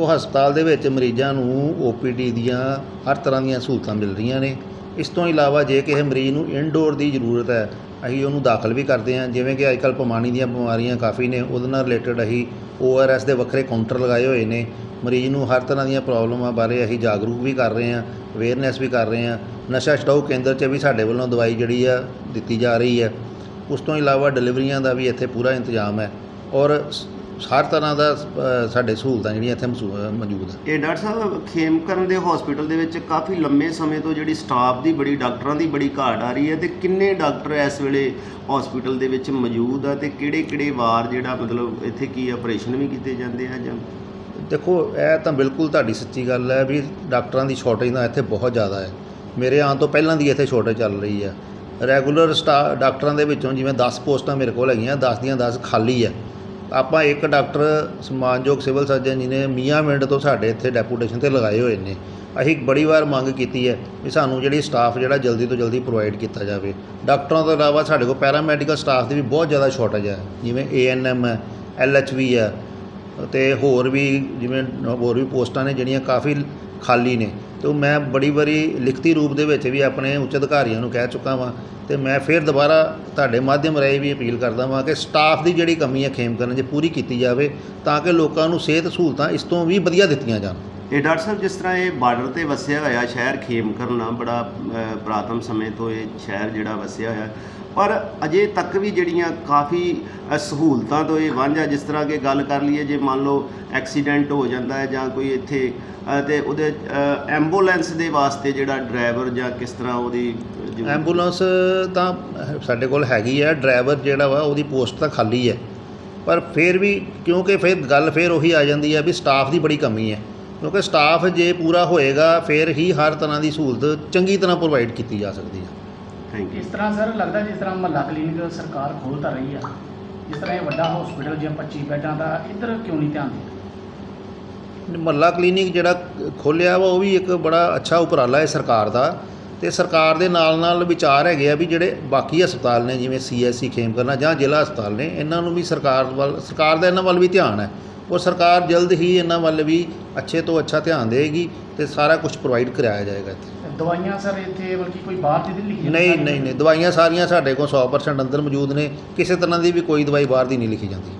ਉਹ ਹਸਪਤਾਲ ਦੇ ਵਿੱਚ ਮਰੀਜ਼ਾਂ ਨੂੰ ਓਪੀਡੀ ਦੀਆਂ ਹਰ ਤਰ੍ਹਾਂ ਦੀਆਂ ਸਹੂਲਤਾਂ ਮਿਲ ਰਹੀਆਂ ਨੇ। ਇਸ ਤੋਂ ਇਲਾਵਾ ਜੇ ਕਿਸੇ ਮਰੀਜ਼ ਨੂੰ ਇਨਡੋਰ ਦੀ ਜ਼ਰੂਰਤ ਹੈ, ਅਸੀਂ ਉਹਨੂੰ ਦਾਖਲ ਵੀ ਕਰਦੇ ਹਾਂ। ਜਿਵੇਂ ਕਿ ਅੱਜ ਕੱਲ੍ਹ ਪਮਾਣੀ ਦੀਆਂ ਬਿਮਾਰੀਆਂ ਕਾਫੀ ਨੇ। ਉਹਦੇ ਨਾਲ ਰਿਲੇਟਡ ਅਸੀਂ ਓਆਰਐਸ ਦੇ ਵੱਖਰੇ ਕਾਊਂਟਰ ਲਗਾਏ ਹੋਏ ਨੇ। ਮਰੀਜ਼ ਨੂੰ ਹਰ ਤਰ੍ਹਾਂ ਦੀਆਂ ਪ੍ਰੋਬਲਮਾਂ ਬਾਰੇ ਅਸੀਂ ਜਾਗਰੂਕ ਵੀ ਕਰ ਰਹੇ ਹਾਂ ਅਵੇਅਰਨੈਸ ਵੀ ਕਰ ਰਹੇ ਹਾਂ। ਨਸ਼ਾ ਛਡਾਊ ਕੇਂਦਰ 'ਚ ਵੀ ਸਾਡੇ ਵੱਲੋਂ ਦਵਾਈ ਜਿਹੜੀ ਆ ਦਿੱਤੀ ਜਾ ਰਹੀ ਹੈ। ਉਸ ਤੋਂ ਇਲਾਵਾ ਡਿਲੀਵਰੀਆਂ ਦਾ ਵੀ ਇੱਥੇ ਪੂਰਾ ਇੰਤਜ਼ਾਮ ਹੈ। ਔਰ ਸ- ਹਰ ਤਰ੍ਹਾਂ ਦਾ ਸਾਡੇ ਸਹੂਲਤਾਂ ਜਿਹੜੀਆਂ ਇੱਥੇ ਮੌਜੂਦ ਹੈ ਇਹ ਡਾਕਟਰ ਸਾਹਿਬ ਖੇਮਕਰਨ ਦੇ ਹਸਪੀਟਲ ਦੇ ਵਿੱਚ ਕਾਫੀ ਲੰਮੇ ਸਮੇਂ ਤੋਂ ਜਿਹੜੀ ਸਟਾਫ ਦੀ ਬੜੀ ਡਾਕਟਰਾਂ ਦੀ ਬੜੀ ਘਾਟ ਆ ਰਹੀ ਹੈ ਤੇ ਕਿੰਨੇ ਡਾਕਟਰ ਇਸ ਵੇਲੇ ਹਸਪੀਟਲ ਦੇ ਵਿੱਚ ਮੌਜੂਦ ਆ ਤੇ ਕਿਹੜੇ ਕਿਹੜੇ ਵਾਰ ਜਿਹੜਾ ਮਤਲਬ ਇੱਥੇ ਕੀ ਆਪਰੇਸ਼ਨ ਵੀ ਕੀਤੇ ਜਾਂਦੇ ਆ ਜਾਂ? ਦੇਖੋ ਇਹ ਤਾਂ ਬਿਲਕੁਲ ਤੁਹਾਡੀ ਸੱਚੀ ਗੱਲ ਹੈ ਵੀ ਡਾਕਟਰਾਂ ਦੀ ਸ਼ਾਰਟੇਜ ਤਾਂ ਇੱਥੇ ਬਹੁਤ ਜ਼ਿਆਦਾ ਹੈ। ਮੇਰੇ ਆਉਣ ਤੋਂ ਪਹਿਲਾਂ ਦੀ ਇੱਥੇ ਸ਼ਾਰਟੇਜ ਚੱਲ ਰਹੀ ਹੈ। ਰੈਗੂਲਰ ਡਾਕਟਰਾਂ ਦੇ ਵਿੱਚੋਂ ਜਿਵੇਂ 10 ਪੋਸਟਾਂ ਮੇਰੇ ਕੋਲ ਹੈਗੀਆਂ 10 ਦੀਆਂ 10 ਖਾਲੀ ਹੈ। ਆਪਾਂ ਇੱਕ ਡਾਕਟਰ ਸਨਮਾਨਯੋਗ ਸਿਵਲ ਸਰਜਨ ਜੀ ਨੇ ਮੀਆਂ ਮਿੰਟ ਤੋਂ ਸਾਡੇ ਇੱਥੇ ਡੈਪੂਟੇਸ਼ਨ ਤੇ ਲਗਾਏ ਹੋਏ ਨੇ। ਅਸੀਂ ਬੜੀ ਵਾਰ ਮੰਗ ਕੀਤੀ ਹੈ ਵੀ ਸਾਨੂੰ ਜਿਹੜੀ ਸਟਾਫ ਜਿਹੜਾ ਜਲਦੀ ਤੋਂ ਜਲਦੀ ਪ੍ਰੋਵਾਈਡ ਕੀਤਾ ਜਾਵੇ। ਡਾਕਟਰਾਂ ਤੋਂ ਇਲਾਵਾ ਸਾਡੇ ਕੋਲ ਪੈਰਾਮੈਡੀਕਲ ਸਟਾਫ ਦੀ ਵੀ ਬਹੁਤ ਜ਼ਿਆਦਾ ਸ਼ਾਰਟੇਜ ਹੈ। ਜਿਵੇਂ ਏਐਨਐਮ ਹੈ ਐਲਐਚਵੀ ਹੈ, ਤੇ ਹੋਰ ਵੀ ਜਿਵੇਂ ਹੋਰ ਵੀ ਪੋਸਟਾਂ ਨੇ ਜਿਹੜੀਆਂ ਕਾਫੀ ਖਾਲੀ ਨੇ। ਤੇ ਉਹ ਮੈਂ ਬੜੀ ਵਾਰੀ ਲਿਖਤੀ ਰੂਪ ਦੇ ਵਿੱਚ ਵੀ ਆਪਣੇ ਉੱਚ ਅਧਿਕਾਰੀਆਂ ਨੂੰ ਕਹਿ ਚੁੱਕਾ ਵਾਂ ਤੇ ਮੈਂ ਫਿਰ ਦੁਬਾਰਾ ਤੁਹਾਡੇ ਮਾਧਿਅਮ ਰਾਹੀਂ ਵੀ ਅਪੀਲ ਕਰਦਾ ਵਾਂ ਕਿ ਸਟਾਫ ਦੀ ਜਿਹੜੀ ਕਮੀ ਹੈ ਖੇਮ ਕਰਨ 'ਚ ਪੂਰੀ ਕੀਤੀ ਜਾਵੇ ਤਾਂ ਕਿ ਲੋਕਾਂ ਨੂੰ ਸਿਹਤ ਸਹੂਲਤਾਂ ਇਸ ਤੋਂ ਵੀ ਵਧੀਆ ਦਿੱਤੀਆਂ ਜਾਣ। ਇਹ ਡਾਕਟਰ ਸਾਹਿਬ ਜਿਸ ਤਰ੍ਹਾਂ ਇਹ ਬਾਰਡਰ ਤੇ ਵਸਿਆ ਹੋਇਆ ਸ਼ਹਿਰ ਖੇਮਕਰਨ ਆ ਬੜਾ ਅ, ਸਮੇਂ ਤੋਂ ਇਹ ਸ਼ਹਿਰ ਜਿਹੜਾ ਵਸਿਆ ਹੋਇਆ। ਪਰ ਅਜੇ ਤੱਕ ਵੀ ਜਿਹੜੀਆਂ ਕਾਫੀ ਸਹੂਲਤਾਂ ਤੋਂ ਇਹ ਵਾਂਝਾ ਜਿਸ ਤਰ੍ਹਾਂ ਕਿ ਗੱਲ ਕਰ ਲਈਏ ਜੇ ਮੰਨ ਲਓ ਐਕਸੀਡੈਂਟ ਹੋ ਜਾਂਦਾ ਹੈ ਜਾਂ ਕੋਈ ਇੱਥੇ ਅ, ਤੇ ਉਹਦੇ ਐਂਬੂਲੈਂਸ ਦੇ ਵਾਸਤੇ ਜਿਹੜਾ ਡਰਾਈਵਰ ਜਾਂ ਕਿਸ ਤਰ੍ਹਾਂ ਉਹਦੀ ਐਂਬੂਲੈਂਸ ਤਾਂ ਸਾਡੇ ਕੋਲ ਹੈਗੀ ਹੈ ਡਰਾਈਵਰ ਜਿਹੜਾ ਵਾ ਉਹਦੀ ਪੋਸਟ ਤਾਂ ਖਾਲੀ ਹੈ। ਪਰ ਫਿਰ ਵੀ ਕਿਉਂਕਿ ਫਿਰ ਗੱਲ ਫਿਰ ਉਹੀ ਆ ਜਾਂਦੀ ਹੈ ਵੀ ਸਟਾਫ ਦੀ ਬੜੀ ਕਮੀ ਹੈ। ਕਿਉਂਕਿ ਸਟਾਫ ਜੇ ਪੂਰਾ ਹੋਏਗਾ ਫਿਰ ਹੀ ਹਰ ਤਰ੍ਹਾਂ ਦੀ ਸਹੂਲਤ ਚੰਗੀ ਤਰ੍ਹਾਂ ਪ੍ਰੋਵਾਈਡ ਕੀਤੀ ਜਾ ਸਕਦੀ ਹੈ ਥੈਂਕ ਯੂ ਇਸ ਤਰ੍ਹਾਂ ਸਰ ਲੱਗਦਾ ਜਿਸ ਤਰ੍ਹਾਂ ਮਹੱਲਾ ਕਲੀਨਿਕ ਸਰਕਾਰ ਖੋਲ੍ਹ ਤਾਂ ਰਹੀ ਆ ਜਿਸ ਤਰ੍ਹਾਂ ਇਹ ਵੱਡਾ ਹਸਪੀਟਲ ਜਿਹਾ 25 ਬੈੱਡਾਂ ਦਾ ਇੱਧਰ ਕਿਉਂ ਨਹੀਂ ਧਿਆਨ ਦਿੰਦੇ ਮਹੱਲਾ ਕਲੀਨਿਕ ਜਿਹੜਾ ਖੋਲਿਆ ਵਾ ਉਹ ਵੀ ਇੱਕ ਬੜਾ ਅੱਛਾ ਉਪਰਾਲਾ ਹੈ ਸਰਕਾਰ ਦਾ। ਤੇ ਸਰਕਾਰ ਦੇ ਨਾਲ ਨਾਲ ਵਿਚਾਰ ਹੈਗੇ ਆ ਵੀ ਜਿਹੜੇ ਬਾਕੀ ਹਸਪਤਾਲ ਨੇ ਜਿਵੇਂ ਸੀਐਸਸੀ ਖੇਮਕਰਨਾ ਜਾਂ ਜ਼ਿਲ੍ਹਾ ਹਸਪਤਾਲ ਨੇ ਇਹਨਾਂ ਨੂੰ ਵੀ ਸਰਕਾਰ ਵੱਲ ਸਰਕਾਰ ਦਾ ਇਹਨਾਂ ਵੱਲ ਵੀ ਧਿਆਨ ਹੈ। ਔਰ ਸਰਕਾਰ ਜਲਦ ਹੀ ਇਹਨਾਂ ਵੱਲ ਵੀ ਅੱਛੇ ਤੋਂ ਅੱਛਾ ਧਿਆਨ ਦੇਗੀ ਤੇ ਸਾਰਾ ਕੁਝ ਪ੍ਰੋਵਾਈਡ ਕਰਾਇਆ ਜਾਏਗਾ ਇੱਥੇ। ਦਵਾਈਆਂ ਸਰ ਇੱਥੇ ਬਲਕਿ ਕੋਈ ਬਾਹਰ ਦੀ ਨਹੀਂ ਲਿਖੀ ਨਹੀਂ ਨਹੀਂ ਨਹੀਂ। ਦਵਾਈਆਂ ਸਾਰੀਆਂ ਸਾਡੇ ਕੋਲ 100% ਅੰਦਰ ਮੌਜੂਦ ਨੇ। ਕਿਸੇ ਤਰ੍ਹਾਂ ਦੀ ਵੀ ਕੋਈ ਦਵਾਈ ਬਾਹਰ ਦੀ ਨਹੀਂ ਲਿਖੀ ਜਾਂਦੀ।